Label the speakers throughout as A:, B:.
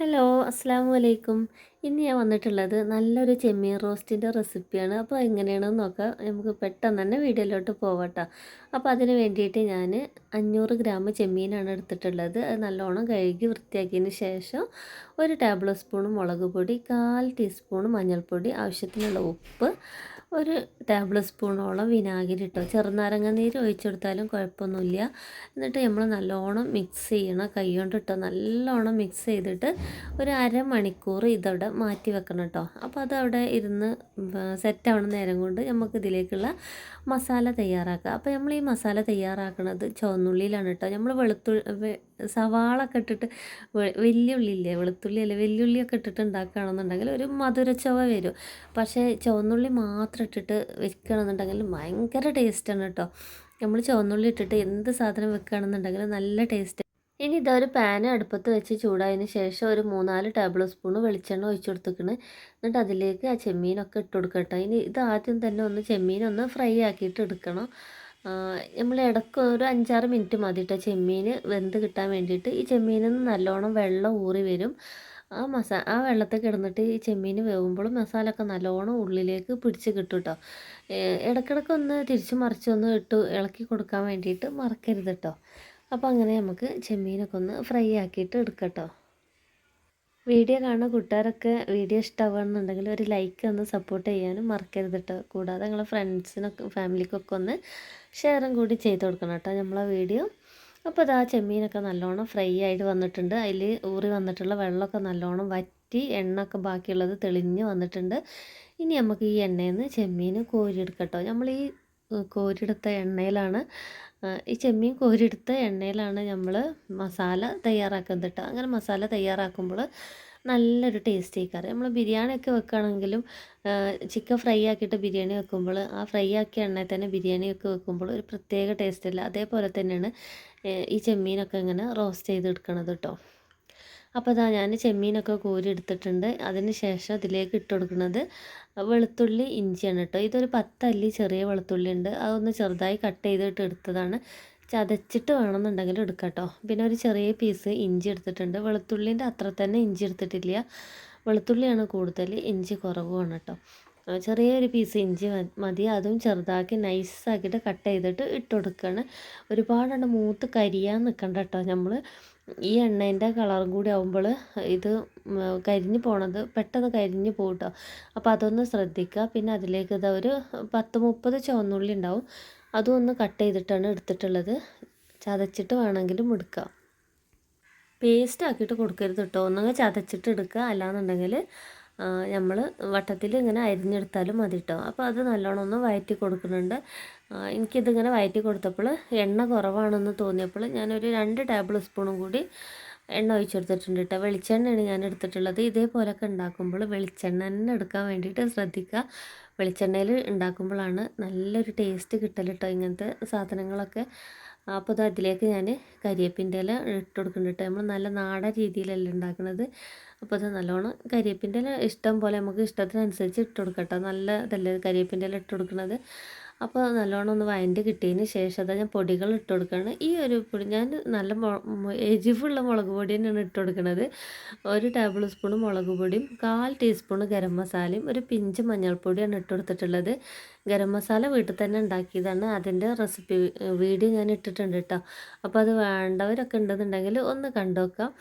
A: Hello അസ്സാം വലൈക്കും ഇന്ന് ഞാൻ വന്നിട്ടുള്ളത് നല്ലൊരു ചെമ്മീൻ റോസ്റ്റിന്റെ റെസിപ്പിയാണ്. അപ്പോൾ എങ്ങനെയാണെന്ന് നോക്കാം. നമുക്ക് പെട്ടെന്ന് തന്നെ വീഡിയോയിലോട്ട് പോകട്ടെ അപ്പോൾ അതിന് വേണ്ടിയിട്ട് ഞാൻ അഞ്ഞൂറ് ഗ്രാം ചെമ്മീനാണ് എടുത്തിട്ടുള്ളത്. അത് നല്ലോണം കഴുകി വൃത്തിയാക്കിയതിന് ശേഷം ഒരു ടേബിൾ സ്പൂൺ മുളക് പൊടി കാൽ ടീസ്പൂൺ മഞ്ഞൾപ്പൊടി ആവശ്യത്തിനുള്ള ഉപ്പ് ഒരു ടേബിൾ സ്പൂണോളം വിനാഗിരി ഇട്ടോ. ചെറുനാരങ്ങ നീര് ഒഴിച്ചെടുത്താലും കുഴപ്പമൊന്നുമില്ല. എന്നിട്ട് നമ്മൾ നല്ലോണം മിക്സ് ചെയ്യണം. കൈ കൊണ്ട് ഇട്ടോ. നല്ലോണം മിക്സ് ചെയ്തിട്ട് ഒരു അരമണിക്കൂർ ഇതവിടെ മാറ്റി വെക്കണം കേട്ടോ. അപ്പോൾ അതവിടെ ഇരുന്ന് സെറ്റാവണ നേരം കൊണ്ട് നമുക്ക് ഇതിലേക്കുള്ള മസാല തയ്യാറാക്കുക അപ്പോൾ നമ്മൾ ഈ മസാല തയ്യാറാക്കുന്നത് ചുവന്നുള്ളിയിലാണ് കേട്ടോ. നമ്മൾ വെളുത്തുള്ളി സവാളൊക്കെ ഇട്ടിട്ട് വെല്ലുള്ളി ഇല്ലേ വെളുത്തുള്ളി അല്ലേ? വെല്ലുള്ളിയൊക്കെ ഇട്ടിട്ട് ഉണ്ടാക്കുകയാണെന്നുണ്ടെങ്കിൽ ഒരു മധുരച്ചവ വരും. പക്ഷേ ചുവന്നുള്ളി മാത്രം ഇട്ടിട്ട് വെക്കുകയാണെന്നുണ്ടെങ്കിൽ ഭയങ്കര ടേസ്റ്റാണ് കേട്ടോ. നമ്മൾ ചുവന്നുള്ളി ഇട്ടിട്ട് എന്ത് സാധനം വെക്കുകയാണെന്നുണ്ടെങ്കിൽ നല്ല ടേസ്റ്റ്. ഇനി ഇതൊരു പാൻ അടുപ്പത്ത് വെച്ച് ചൂടായതിന് ശേഷം ഒരു മൂന്നാൽ ടേബിൾ സ്പൂൺ വെളിച്ചെണ്ണ ഒഴിച്ചു കൊടുത്തേക്കണ്. എന്നിട്ട് അതിലേക്ക് ആ ചെമ്മീനൊക്കെ ഇട്ട് കൊടുക്കട്ടോ ഇനി ഇത് ആദ്യം തന്നെ ഒന്ന് ചെമ്മീൻ ഒന്ന് ഫ്രൈ ആക്കിയിട്ട് എടുക്കണം. നമ്മൾ ഇടയ്ക്ക് ഒരു അഞ്ചാറ് മിനിറ്റ് മതി കേട്ടോ ചെമ്മീൻ വെന്ത് കിട്ടാൻ വേണ്ടിയിട്ട്. ഈ ചെമ്മീനിൽ നിന്ന് നല്ലോണം വെള്ളം ഊറി വരും. ആ മസാ ആ വെള്ളത്തിൽ കിടന്നിട്ട് ഈ ചെമ്മീൻ വേവുമ്പോഴും മസാല ഒക്കെ നല്ലോണം ഉള്ളിലേക്ക് പിടിച്ച് കിട്ടും കേട്ടോ ഇടയ്ക്കിടയ്ക്ക് ഒന്ന് തിരിച്ച് മറിച്ചൊന്ന് ഇട്ട് ഇളക്കി കൊടുക്കാൻ വേണ്ടിയിട്ട് മറക്കരുത് കേട്ടോ അപ്പോൾ അങ്ങനെ നമുക്ക് ചെമ്മീനൊക്കെ ഒന്ന് ഫ്രൈ ആക്കിയിട്ട് എടുക്കട്ടോ വീഡിയോ കാണുന്ന കൂട്ടുകാരൊക്കെ വീഡിയോ ഇഷ്ടമാവുകയാണെന്നുണ്ടെങ്കിൽ ഒരു ലൈക്ക് ഒന്ന് സപ്പോർട്ട് ചെയ്യാനും മറക്കരുത് കേട്ടോ കൂടാതെ നിങ്ങളെ ഫ്രണ്ട്സിനൊക്കെ ഫാമിലിക്കൊക്കെ ഒന്ന് ഷെയറും കൂടി ചെയ്ത് കൊടുക്കണം കേട്ടോ നമ്മളെ വീഡിയോ. അപ്പോൾ അതാ ചെമ്മീനൊക്കെ നല്ലോണം ഫ്രൈ ആയിട്ട് വന്നിട്ടുണ്ട്. അതിൽ ഊറി വന്നിട്ടുള്ള വെള്ളമൊക്കെ നല്ലോണം വറ്റി എണ്ണയൊക്കെ ബാക്കിയുള്ളത് തെളിഞ്ഞ് വന്നിട്ടുണ്ട്. ഇനി നമുക്ക് ഈ എണ്ണയിൽ നിന്ന് ചെമ്മീൻ കോരിയെടുക്കട്ടോ. നമ്മൾ ഈ കോരിയെടുത്ത എണ്ണയിലാണ് ഈ ചെമ്മീൻ കോരിയെടുത്ത എണ്ണയിലാണ് നമ്മൾ മസാല തയ്യാറാക്കുന്നത് കേട്ടോ അങ്ങനെ മസാല തയ്യാറാക്കുമ്പോൾ നല്ലൊരു ടേസ്റ്റി കറി. നമ്മൾ ബിരിയാണിയൊക്കെ വെക്കുകയാണെങ്കിലും ചിക്കൻ ഫ്രൈ ആക്കിയിട്ട് ബിരിയാണി വെക്കുമ്പോൾ ആ ഫ്രൈ ആക്കിയ എണ്ണയിൽ തന്നെ ബിരിയാണിയൊക്കെ വെക്കുമ്പോൾ ഒരു പ്രത്യേക ടേസ്റ്റ് ഇല്ല. അതേപോലെ തന്നെയാണ് ഈ ചെമ്മീനൊക്കെ ഇങ്ങനെ റോസ്റ്റ് ചെയ്തെടുക്കണത് കേട്ടോ അപ്പോൾ അതാ ഞാൻ ചെമ്മീനൊക്കെ കോരി എടുത്തിട്ടുണ്ട്. അതിന് ശേഷം ഇതിലേക്ക് ഇട്ട് കൊടുക്കുന്നത് വെളുത്തുള്ളി ഇഞ്ചിയാണ് കേട്ടോ ഇതൊരു പത്തല്ലി ചെറിയ വെളുത്തുള്ളി ഉണ്ട്. അതൊന്ന് ചെറുതായി കട്ട് ചെയ്തിട്ട് എടുത്തതാണ്. ചതച്ചിട്ട് വേണമെന്നുണ്ടെങ്കിൽ എടുക്കാം കേട്ടോ പിന്നെ ഒരു ചെറിയ പീസ് ഇഞ്ചി എടുത്തിട്ടുണ്ട്. വെളുത്തുള്ളിന്റെ അത്ര തന്നെ ഇഞ്ചി എടുത്തിട്ടില്ല. വെളുത്തുള്ളിയാണ് കൂടുതൽ ഇഞ്ചി കുറവുമാണ് കേട്ടോ. ചെറിയൊരു പീസ് ഇഞ്ചി മതി. അതും ചെറുതാക്കി നൈസാക്കിയിട്ട് കട്ട് ചെയ്തിട്ട് ഇട്ട് കൊടുക്കുകയാണ് ഒരുപാടെണ്ണം മൂത്ത് കരിയാൻ നിൽക്കണ്ട കേട്ടോ നമ്മൾ ഈ എണ്ണേന്റെ കളറും കൂടി ആകുമ്പോൾ ഇത് കരിഞ്ഞ് പോണത് പെട്ടെന്ന് കരിഞ്ഞ് പോകും കേട്ടോ. അപ്പോൾ അതൊന്ന് ശ്രദ്ധിക്കുക. പിന്നെ അതിലേക്ക് ഇതാ ഒരു പത്ത് മുപ്പത് ചുവന്നുള്ളി ഉണ്ടാവും. അതും ഒന്ന് കട്ട് ചെയ്തിട്ടാണ് എടുത്തിട്ടുള്ളത്. ചതച്ചിട്ട് വേണമെങ്കിലും എടുക്കാം. പേസ്റ്റ് ആക്കിയിട്ട് കൊടുക്കരുത് കേട്ടോ ഒന്നങ്ങ് ചതച്ചിട്ട് എടുക്കുക. അല്ലാന്നുണ്ടെങ്കിൽ നമ്മൾ വട്ടത്തിൽ ഇങ്ങനെ അരിഞ്ഞെടുത്താലും മതി കേട്ടോ അപ്പോൾ അത് നല്ലോണം ഒന്ന് വയറ്റി കൊടുക്കുന്നുണ്ട്. എനിക്കിതിങ്ങനെ വയറ്റി കൊടുത്തപ്പോൾ എണ്ണ കുറവാണെന്ന് തോന്നിയപ്പോൾ ഞാനൊരു രണ്ട് ടേബിൾ സ്പൂണും കൂടി എണ്ണ ഒഴിച്ചെടുത്തിട്ടുണ്ട് കേട്ടോ വെളിച്ചെണ്ണയാണ് ഞാൻ എടുത്തിട്ടുള്ളത്. ഇതേപോലൊക്കെ ഉണ്ടാക്കുമ്പോൾ വെളിച്ചെണ്ണ തന്നെ എടുക്കാൻ വേണ്ടിയിട്ട് ശ്രദ്ധിക്കുക. വെളിച്ചെണ്ണയിൽ ഉണ്ടാക്കുമ്പോഴാണ് നല്ലൊരു ടേസ്റ്റ് കിട്ടൽ കേട്ടോ ഇങ്ങനത്തെ സാധനങ്ങളൊക്കെ. അപ്പോൾ അത് അതിലേക്ക് ഞാൻ കരിയേപ്പിന്റെ ഇല ഇട്ട് കൊടുക്കുന്നുണ്ട് നമ്മൾ നല്ല നാടൻ രീതിയിലല്ല ഉണ്ടാക്കുന്നത് അപ്പോൾ അത് നല്ലോണം കരിയേപ്പിന്റെ ഇല ഇഷ്ടം പോലെ നമുക്ക് ഇഷ്ടത്തിനനുസരിച്ച് ഇട്ട് കൊടുക്കട്ടോ നല്ല ഇതല്ലേ കരിയേപ്പിന്റെ ഇല ഇട്ട് കൊടുക്കുന്നത് അപ്പോൾ നല്ലോണം ഒന്ന് വയന്റെ കിട്ടിയതിന് ശേഷം അതാ ഞാൻ പൊടികൾ ഇട്ട് കൊടുക്കുകയാണ് ഈ ഒരു പൊടി ഞാൻ നല്ല എരിവുള്ള മുളക് പൊടി തന്നെയാണ് ഇട്ട് കൊടുക്കുന്നത് ഒരു ടേബിൾ സ്പൂൺ മുളക് പൊടിയും കാൽ ടീസ്പൂൺ ഗരം മസാലയും ഒരു പിഞ്ച് മഞ്ഞൾപ്പൊടിയാണ് ഇട്ട് കൊടുത്തിട്ടുള്ളത്. ഗരം മസാല വീട്ടിൽ തന്നെ ഉണ്ടാക്കിയതാണ്. അതിന്റെ റെസിപ്പി വീഡിയോ ഞാൻ ഇട്ടിട്ടുണ്ട് കേട്ടോ. അപ്പോൾ അത് വേണ്ടവരൊക്കെ ഉണ്ടെന്നുണ്ടെങ്കിൽ ഒന്ന് കണ്ടുനോക്കാം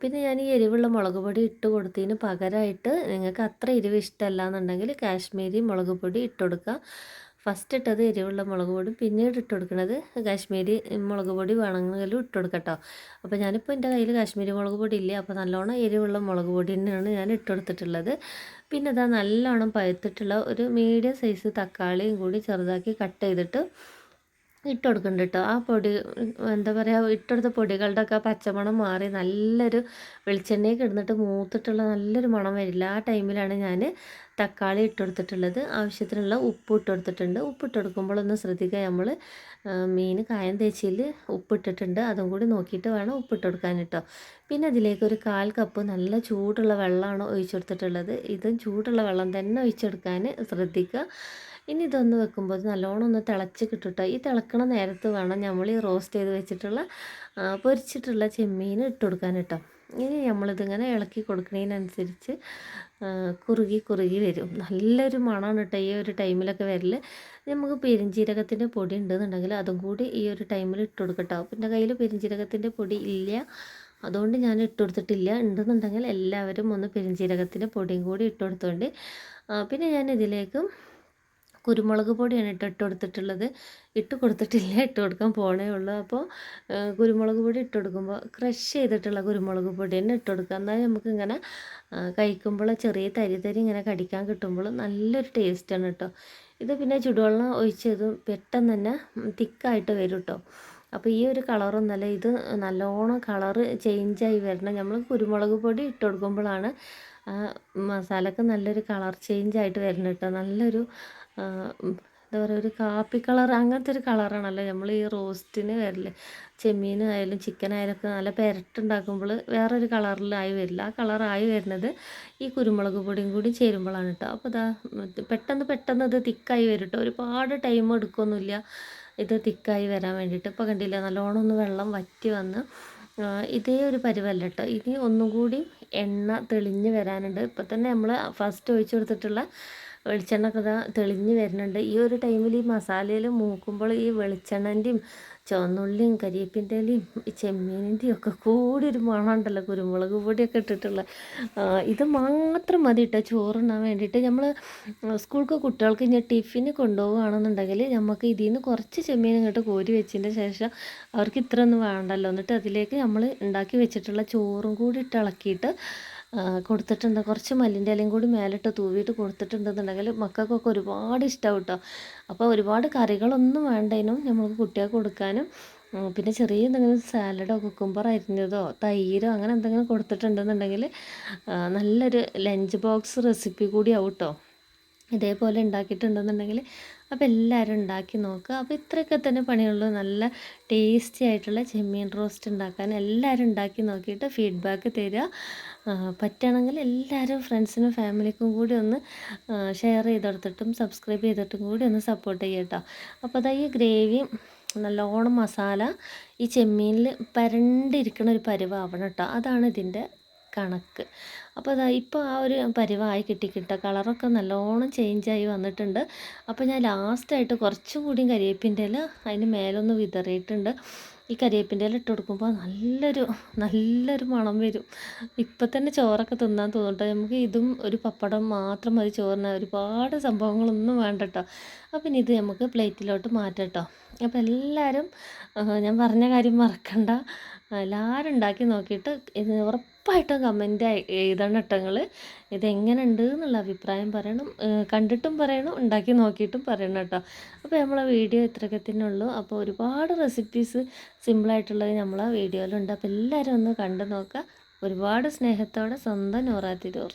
A: പിന്നെ ഞാൻ ഈ എരിവുള്ള മുളക് പൊടി ഇട്ട് കൊടുത്തതിന് പകരമായിട്ട് നിങ്ങൾക്ക് അത്ര എരിവ് ഇഷ്ടമല്ല എന്നുണ്ടെങ്കിൽ കാശ്മീരി മുളക് പൊടി ഇട്ട് കൊടുക്കുക. ഫസ്റ്റ് ഇട്ടത് എരിവുള്ള മുളക് പൊടി പിന്നീട് ഇട്ട് കൊടുക്കുന്നത് കാശ്മീരി മുളക് പൊടി വേണമെങ്കിലും ഇട്ട് കൊടുക്കട്ടോ. അപ്പോൾ ഞാനിപ്പോൾ എന്റെ കയ്യിൽ കാശ്മീരി മുളക് പൊടി ഇല്ല അപ്പോൾ നല്ലോണം എരിവുള്ള മുളക് പൊടി തന്നെയാണ് ഞാൻ ഇട്ട് കൊടുത്തിട്ടുള്ളത്. പിന്നെ ഇതാ നല്ലോണം പഴുത്തിട്ടുള്ള ഒരു മീഡിയം സൈസ് തക്കാളിയും കൂടി ചെറുതാക്കി കട്ട് ചെയ്തിട്ട് ഇട്ട് കൊടുക്കുന്നുണ്ട് കേട്ടോ ആ പൊടി എന്താ പറയുക ഇട്ടെടുത്ത പൊടികളുടെ ഒക്കെ പച്ചമണം മാറി നല്ലൊരു വെളിച്ചെണ്ണയിൽ ഇടുന്നിട്ട് മൂത്തിട്ടുള്ള നല്ലൊരു മണം വരില്ല. ആ ടൈമിലാണ് ഞാൻ തക്കാളി ഇട്ട് കൊടുത്തിട്ടുള്ളത് ആവശ്യത്തിനുള്ള ഉപ്പ് ഇട്ട് കൊടുത്തിട്ടുണ്ട് ഉപ്പ് ഇട്ട് കൊടുക്കുമ്പോഴൊന്ന് ശ്രദ്ധിക്കുക നമ്മൾ മീൻ കായം തേച്ചിൽ ഉപ്പിട്ടിട്ടുണ്ട് അതും കൂടി നോക്കിയിട്ട് വേണം ഉപ്പിട്ട് കൊടുക്കാൻ കേട്ടോ പിന്നെ അതിലേക്ക് ഒരു കാൽ കപ്പ് നല്ല ചൂടുള്ള വെള്ളമാണ് ഒഴിച്ചെടുത്തിട്ടുള്ളത്. ഇതും ചൂടുള്ള വെള്ളം തന്നെ ഒഴിച്ചെടുക്കാൻ ശ്രദ്ധിക്കുക. ഇനി ഇതൊന്ന് വെക്കുമ്പോൾ നല്ലോണം ഒന്ന് തിളച്ച് കിട്ടുട്ടോ. ഈ തിളക്കണ നേരത്ത് വേണം നമ്മൾ ഈ റോസ്റ്റ് ചെയ്ത് വെച്ചിട്ടുള്ള പൊരിച്ചിട്ടുള്ള ചെമ്മീൻ ഇട്ട് കൊടുക്കാൻ കേട്ടോ. ഇനി നമ്മളിതിങ്ങനെ ഇളക്കി കൊടുക്കുന്നതിനനുസരിച്ച് കുറുകി കുറുകി വരും. നല്ലൊരു മണമാണ് കേട്ടോ ഈ ഒരു ടൈമിലൊക്കെ വരൽ നമുക്ക് പെരിഞ്ജീരകത്തിന്റെ പൊടി ഉണ്ടെന്നുണ്ടെങ്കിൽ അതും കൂടി ഈ ഒരു ടൈമിൽ ഇട്ട് കൊടുക്കട്ടോ പിന്നെ കയ്യിൽ പെരിഞ്ജീരകത്തിന്റെ പൊടി ഇല്ല. അതുകൊണ്ട് ഞാൻ ഇട്ട് കൊടുത്തിട്ടില്ല. ഉണ്ടെന്നുണ്ടെങ്കിൽ എല്ലാവരും ഒന്ന് പെരിഞ്ജീരകത്തിന്റെ പൊടിയും കൂടി ഇട്ട് കൊടുത്തോണ്ട് പിന്നെ ഞാൻ ഇതിലേക്ക് കുരുമുളക് പൊടിയാണ് ഇട്ട് ഇട്ട് കൊടുത്തിട്ടുള്ളത്. ഇട്ട് കൊടുത്തിട്ടില്ല ഇട്ട് കൊടുക്കാൻ പോണേ ഉള്ളൂ. അപ്പോൾ കുരുമുളക് പൊടി ഇട്ട് കൊടുക്കുമ്പോൾ ക്രഷ് ചെയ്തിട്ടുള്ള കുരുമുളക് പൊടി തന്നെ ഇട്ട് കൊടുക്കുക. എന്നാൽ നമുക്കിങ്ങനെ കഴിക്കുമ്പോൾ ചെറിയ തരി തരി ഇങ്ങനെ കടിക്കാൻ കിട്ടുമ്പോൾ നല്ലൊരു ടേസ്റ്റാണ് കേട്ടോ ഇത് പിന്നെ ചുടുവെള്ളം ഒഴിച്ചത് പെട്ടെന്ന് തന്നെ തിക്കായിട്ട് വരും കേട്ടോ അപ്പോൾ ഈ ഒരു കളറൊന്നല്ല ഇത് നല്ലോണം കളറ് ചേഞ്ചായി വരണം. നമ്മൾ കുരുമുളക് പൊടി ഇട്ട് കൊടുക്കുമ്പോഴാണ് മസാലക്ക് നല്ലൊരു കളർ ചേഞ്ച് ആയിട്ട് വരുന്നത് കേട്ടോ നല്ലൊരു എന്താ പറയുക ഒരു കാപ്പി കളർ അങ്ങനത്തെ ഒരു കളറാണല്ലോ നമ്മൾ ഈ റോസ്റ്റിന് വരൽ. ചെമ്മീനായാലും ചിക്കനായാലും ഒക്കെ നല്ല പെരട്ടുണ്ടാക്കുമ്പോൾ വേറൊരു കളറിലായി വരില്ല. ആ കളറായി വരുന്നത് ഈ കുരുമുളക് പൊടിയും കൂടി ചേരുമ്പോഴാണ് കേട്ടോ അപ്പോൾ ഇതാ പെട്ടെന്ന് പെട്ടെന്ന് ഇത് തിക്കായി വരും കേട്ടോ ഒരുപാട് ടൈം എടുക്കൊന്നുമില്ല ഇത് തിക്കായി വരാൻ വേണ്ടിയിട്ട് ഇപ്പോൾ കണ്ടില്ല നല്ലോണം ഒന്ന് വെള്ളം വറ്റി വന്ന് ഇതേ ഒരു പരുവല്ല കേട്ടോ ഇനി ഒന്നും കൂടി എണ്ണ തെളിഞ്ഞ് വരാനുണ്ട്. ഇപ്പം തന്നെ നമ്മൾ ഫസ്റ്റ് ഒഴിച്ചു കൊടുത്തിട്ടുള്ള വെളിച്ചെണ്ണ ഒക്കെ തെളിഞ്ഞ് വരുന്നുണ്ട്. ഈ ഒരു ടൈമിൽ ഈ മസാലയിൽ മൂക്കുമ്പോൾ ഈ വെളിച്ചെണ്ണന്റെയും ചുവന്നുള്ളിയും കരിയേപ്പിന്റെ ഇലയും ചെമ്മീനിന്റെയും ഒക്കെ കൂടി ഒരു മണമുണ്ടല്ലോ കുരുമുളക് പൊടിയൊക്കെ ഇട്ടിട്ടുള്ള. ഇത് മാത്രം മതി കേട്ടോ ചോറുണ്ണാൻ വേണ്ടിയിട്ട് നമ്മൾ സ്കൂൾക്ക് കുട്ടികൾക്ക് ഇനി ടിഫിന് കൊണ്ടുപോവുകയാണെന്നുണ്ടെങ്കിൽ നമുക്ക് ഇതിൽ നിന്ന് കുറച്ച് ചെമ്മീൻ ഇങ്ങോട്ട് കോരി വെച്ചതിന്റെ ശേഷം അവർക്ക് ഇത്രയൊന്നും വേണ്ടല്ലോ. എന്നിട്ട് അതിലേക്ക് നമ്മൾ ഉണ്ടാക്കി വെച്ചിട്ടുള്ള ചോറും കൂടി ഇട്ട് ഇളക്കിയിട്ട് കൊടുത്തിട്ടുണ്ട്. കുറച്ച് മല്ലിന്റെ ഇലയും കൂടി മേലിട്ട് തൂവിയിട്ട് കൊടുത്തിട്ടുണ്ടെന്നുണ്ടെങ്കിൽ മക്കൾക്കൊക്കെ ഒരുപാട് ഇഷ്ടമാവും കേട്ടോ അപ്പോൾ ഒരുപാട് കറികളൊന്നും വേണ്ടതിനും നമുക്ക് കുട്ടികൾക്ക് കൊടുക്കാനും. പിന്നെ ചെറിയ എന്തെങ്കിലും സാലഡോ കുക്കുംബർ അരിഞ്ഞതോ തൈരോ അങ്ങനെ എന്തെങ്കിലും കൊടുത്തിട്ടുണ്ടെന്നുണ്ടെങ്കിൽ നല്ലൊരു ലഞ്ച് ബോക്സ് റെസിപ്പി കൂടി ആവും കേട്ടോ ഇതേപോലെ ഉണ്ടാക്കിയിട്ടുണ്ടെന്നുണ്ടെങ്കിൽ അപ്പോൾ എല്ലാവരും ഉണ്ടാക്കി നോക്കുക. അപ്പോൾ ഇത്രയൊക്കെ തന്നെ പണിയുള്ളൂ. നല്ല ടേസ്റ്റി ആയിട്ടുള്ള ചെമ്മീൻ റോസ്റ്റ് ഉണ്ടാക്കാൻ എല്ലാവരും ഉണ്ടാക്കി നോക്കിയിട്ട് ഫീഡ്ബാക്ക് തരിക. പറ്റുകയാണെങ്കിൽ എല്ലാവരും ഫ്രണ്ട്സിനും ഫാമിലിക്കും കൂടി ഒന്ന് ഷെയർ ചെയ്തെടുത്തിട്ടും സബ്സ്ക്രൈബ് ചെയ്തിട്ടും കൂടി ഒന്ന് സപ്പോർട്ട് ചെയ്യുക കേട്ടോ. അപ്പോൾ അതാ ഈ ഗ്രേവി നല്ലോണം മസാല ഈ ചെമ്മീനിൽ പരണ്ടിരിക്കണ ഒരു പരുവാവണം കേട്ടോ. അതാണ് ഇതിന്റെ കണക്ക്. അപ്പോൾ അതാ ഇപ്പോൾ ആ ഒരു പരിവായി കിട്ടിക്കിട്ട കളറൊക്കെ നല്ലോണം ചേഞ്ചായി വന്നിട്ടുണ്ട്. അപ്പോൾ ഞാൻ ലാസ്റ്റായിട്ട് കുറച്ചും കൂടിയും കരിയേപ്പിന്റെ ഇല അതിന് മേലൊന്ന് വിതറിയിട്ടുണ്ട്. ഈ കരിയേപ്പിന്റെ ഇല ഇട്ട് കൊടുക്കുമ്പോൾ നല്ലൊരു നല്ലൊരു മണം വരും. ഇപ്പം തന്നെ ചോറൊക്കെ തിന്നാൻ തോന്നുട്ടോ നമുക്ക് ഇതും ഒരു പപ്പടം മാത്രം മതി ചോറിന്. ഒരുപാട് സംഭവങ്ങളൊന്നും വേണ്ട കേട്ടോ അപ്പം ഇനി ഇത് നമുക്ക് പ്ലേറ്റിലോട്ട് മാറ്റാം കേട്ടോ അപ്പം എല്ലാവരും ഞാൻ പറഞ്ഞ കാര്യം മറക്കണ്ട. എല്ലാവരും ഉണ്ടാക്കി നോക്കിയിട്ട് ഇത് ഉറപ്പായിട്ടും കമന്റ് എഴുതണം കേട്ടോ നിങ്ങൾ ഇതെങ്ങനെ ഉണ്ട് എന്നുള്ള അഭിപ്രായം പറയണം. കണ്ടിട്ടും പറയണം ഉണ്ടാക്കി നോക്കിയിട്ടും പറയണം കേട്ടോ. അപ്പോൾ നമ്മളെ വീഡിയോ ഇത്രയൊക്കെ തന്നെ ഉള്ളൂ അപ്പോൾ ഒരുപാട് റെസിപ്പീസ് സിമ്പിളായിട്ടുള്ളത് നമ്മളെ വീഡിയോയിലുണ്ട്. അപ്പോൾ എല്ലാവരും ഒന്ന് കണ്ടു നോക്കുക. ഒരുപാട് സ്നേഹത്തോടെ സ്വന്തം നോറാത്തിരൂർ.